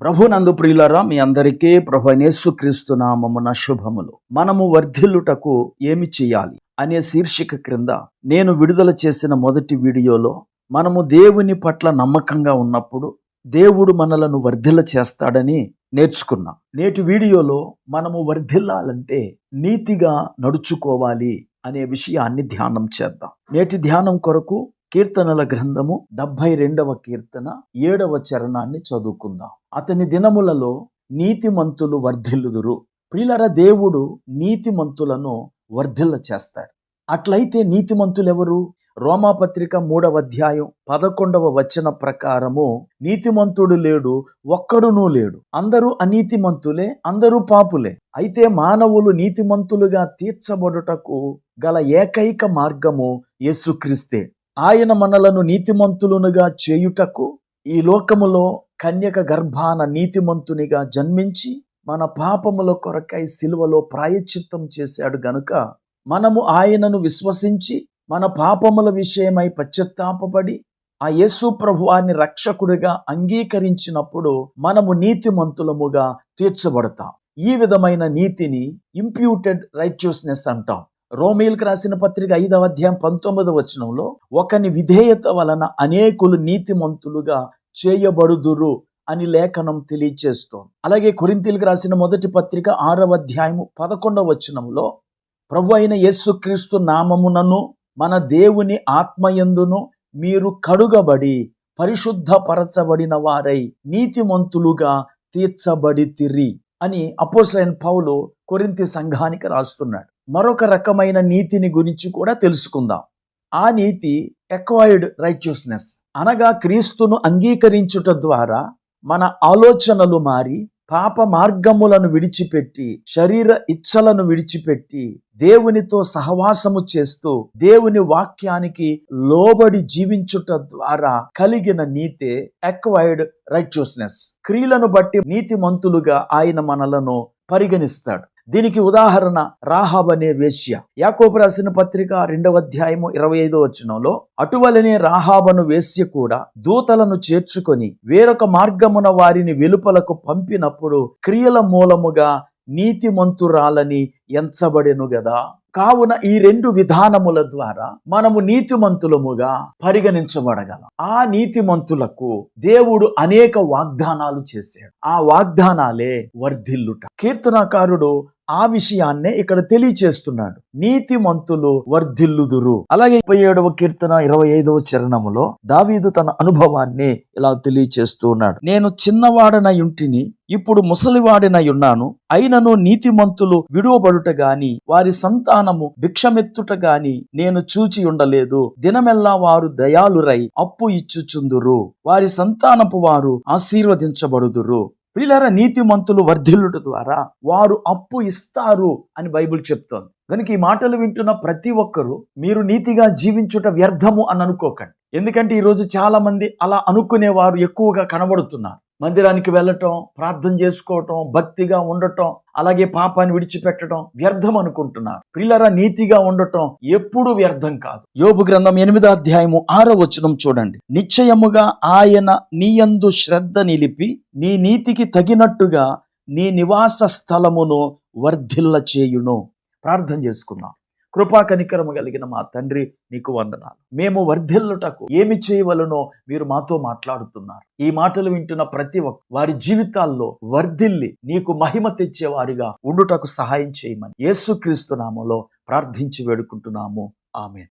ప్రభునందు ప్రియులరా మీ అందరికీ ప్రభు యేసుక్రీస్తు నామమున శుభములు. మనము వర్ధిల్లుటకు ఏమి చేయాలి అనే శీర్షిక క్రింద నేను విడుదల చేసిన మొదటి వీడియోలో మనము దేవుని పట్ల నమ్మకంగా ఉన్నప్పుడు దేవుడు మనలను వర్ధిల్ల చేస్తాడని నేర్చుకున్నాం. నేటి వీడియోలో మనము వర్ధిల్లాలంటే నీతిగా నడుచుకోవాలి అనే విషయాన్ని ధ్యానం చేద్దాం. నేటి ధ్యానం కొరకు కీర్తనల గ్రంథము డెబ్భై రెండవ కీర్తన ఏడవ చరణాన్ని చదువుకుందాం. అతని దినములలో నీతిమంతులు వర్ధిల్లుదురు. ప్రిలర దేవుడు నీతిమంతులను వర్ధిల్ల చేస్తాడు. అట్లయితే నీతిమంతులెవరు? రోమాపత్రిక మూడవ అధ్యాయం పదకొండవ వచన ప్రకారము నీతిమంతుడు లేడు ఒక్కడునూ లేడు. అందరూ అనీతిమంతులే అందరూ పాపులే. అయితే మానవులు నీతిమంతులుగా తీర్చబడుటకు గల ఏకైక మార్గము యేసుక్రీస్తే. ఆయన మనలను నీతిమంతులునుగా చేయుటకు ఈ లోకములో కన్యక గర్భాన నీతిమంతునిగా జన్మించి మన పాపముల కొరకై సిలువలో ప్రాయచిత్తం చేశాడు గనుక మనము ఆయనను విశ్వసించి మన పాపముల విషయమై పశ్చత్తాపడి ఆ యేసు ప్రభువాన్ని రక్షకుడిగా అంగీకరించినప్పుడు మనము నీతిమంతులముగా తీర్చబడతాం. ఈ విధమైన నీతిని ఇంప్యూటెడ్ రైట్యూస్నెస్ అంటాం. రోమేల్కి రాసిన పత్రిక ఐదవ అధ్యాయం పంతొమ్మిదవ వచనంలో ఒకని విధేయత వలన అనేకులు నీతిమంతులుగా చేయబడుదురు అని లేఖనం తెలియచేస్తోంది. అలాగే కొరింతీలకు రాసిన మొదటి పత్రిక ఆరవ అధ్యాయము పదకొండవ వచనంలో ప్రభు అయిన యేసుక్రీస్తు నామమునను మన దేవుని ఆత్మయందును మీరు కడుగబడి పరిశుద్ధపరచబడిన వారై నీతిమంతులుగా తీర్చబడి తిరి అని అపోసైన్ పౌలు కొరింతి సంఘానికి రాస్తున్నాడు. మరొక రకమైన నీతిని గురించి కూడా తెలుసుకుందాం. ఆ నీతి ఎక్వైర్డ్ రైచియస్నెస్ అనగా క్రీస్తును అంగీకరించుట ద్వారా మన ఆలోచనలు మారి పాప మార్గములను విడిచిపెట్టి శరీర ఇచ్చలను విడిచిపెట్టి దేవునితో సహవాసము చేస్తూ దేవుని వాక్యానికి లోబడి జీవించుట ద్వారా కలిగిన నీతే ఎక్వైర్డ్ రైచియస్నెస్ క్రియలను బట్టి నీతిమంతులుగా ఆయన మనలను పరిగణిస్తాడు. దీనికి ఉదాహరణ రాహాబ్ అనే వేశ్య. యాకోబు రాసిన పత్రిక రెండవ అధ్యాయము ఇరవై ఐదో వచనంలో అటువలనే రాహాబను వేశ్య కూడా దూతలను చేర్చుకొని వేరొక మార్గమున వారిని వెలుపలకు పంపినప్పుడు క్రియల మూలముగా నీతిమంతురాలని ఎంచబడెను గదా. కావున ఈ రెండు విధానముల ద్వారా మనము నీతిమంతులముగా పరిగణించబడగలం. ఆ నీతిమంతులకు దేవుడు అనేక వాగ్దానాలు చేశాడు. ఆ వాగ్దానాలే వర్ధిల్లుట. కీర్తనాకారుడు ఆ విషయాన్నే ఇక్కడ తెలియచేస్తున్నాడు. నీతిమంతులు వర్ధిల్లుదురు. అలాగే ముప్పై ఏడవ కీర్తన ఇరవై ఐదవ చరణములో దావీదు తన అనుభవాన్ని ఇలా తెలియచేస్తూ ఉన్నాడు. నేను చిన్నవాడనై ఉంటిని ఇప్పుడు ముసలివాడినై ఉన్నాను. అయినను నీతిమంతులు విడువబడుట గాని వారి సంతానము భిక్షమెత్తుట గాని నేను చూచి ఉండలేదు. దినమెల్లా వారు దయాలురై అప్పు ఇచ్చుచుందురు. వారి సంతానపు వారు ఆశీర్వదించబడుదురు. ప్రియులార నీతిమంతులు వర్ధిల్లుట ద్వారా వారు అప్పు ఇస్తారు అని బైబిల్ చెప్తోంది. కనుక ఈ మాటలు వింటున్న ప్రతి ఒక్కరూ మీరు నీతిగా జీవించుట వ్యర్థము అని అనుకోకండి. ఎందుకంటే ఈరోజు చాలామంది అలా అనుకునేవారు ఎక్కువగా కనబడుతున్నారు. మందిరానికి వెళ్ళటం ప్రార్థన చేసుకోవటం భక్తిగా ఉండటం అలాగే పాపాన్ని విడిచిపెట్టడం వ్యర్థం అనుకుంటున్నారు. పిల్లరా నీతిగా ఉండటం ఎప్పుడు వ్యర్థం కాదు. యోబు గ్రంథం ఎనిమిదో అధ్యాయము ఆరో వచనం చూడండి. నిశ్చయముగా ఆయన నీయందు శ్రద్ధ నిలిపి నీ నీతికి తగినట్టుగా నీ నివాస స్థలమును వర్ధిల్ల చేయును ప్రార్థన చేసుకున్నాం కృపా కనికరము కలిగిన మా తండ్రి నీకు వందనాలు. మేము వర్ధిల్లుటకు ఏమి చేయవలనో మీరు మాతో మాట్లాడుతున్నారు. ఈ మాటలు వింటున్న ప్రతి ఒక్క వారి జీవితాల్లో వర్ధిల్లి నీకు మహిమ తెచ్చేవారిగా ఉండుటకు సహాయం చేయమని యేసుక్రీస్తు నామలో ప్రార్థించి వేడుకుంటున్నాము. ఆమె